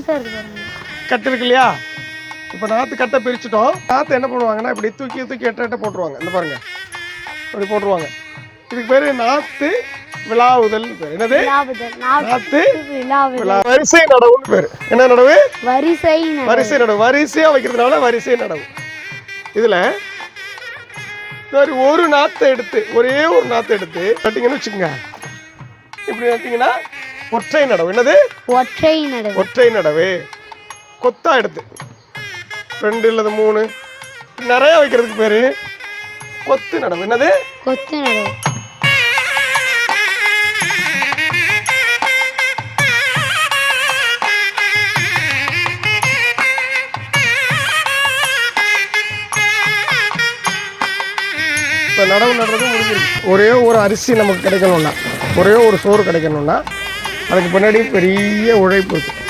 புதுசா இருக்கு பாருங்க. கட்டு இருக்கு இல்லையா இப்போ நாற்று கட்டை பிரிச்சுட்டோம். நாற்று என்ன பண்ணுவாங்கன்னா இப்படி தூக்கி தூக்கி எட்ட எட்ட போட்டுருவாங்க. இந்த பாருங்க. இப்படி போட்டுருவாங்க. இதுக்கு பேர் நாற்று விழாவுதல் பேர். என்னது? விழா வரிசை நடவுன்னு பேர். என்ன நடவு? வரிசை வரிசை நடவு. வரிசையாக வைக்கிறதுனால வரிசை நடவு. இதில் ஒரு நாற்றை எடுத்து ஒரே ஒரு நாற்றை எடுத்து நட்டிங்கன்னு வச்சுக்கோங்க. இப்படி நட்டிங்கன்னா ஒற்றை நடவு. என்னது? ஒற்றை நடவு. ஒற்றை நடவு. கொத்தா எடுத்து. ரெண்டு இல்லது மூணு. நிறைய வைக்கிறதுக்கு பேரு கொத்து நடவு. என்னது? கொத்து நடவு. இப்போ நடவு நடுறது முடிஞ்சிருக்கு. ஒரே ஒரு அரிசி நமக்கு கிடைக்கணும்னா ஒரே ஒரு சோறு கிடைக்கணும்னா அதுக்கு பின்னாடி பெரிய உழைப்பு இருக்கு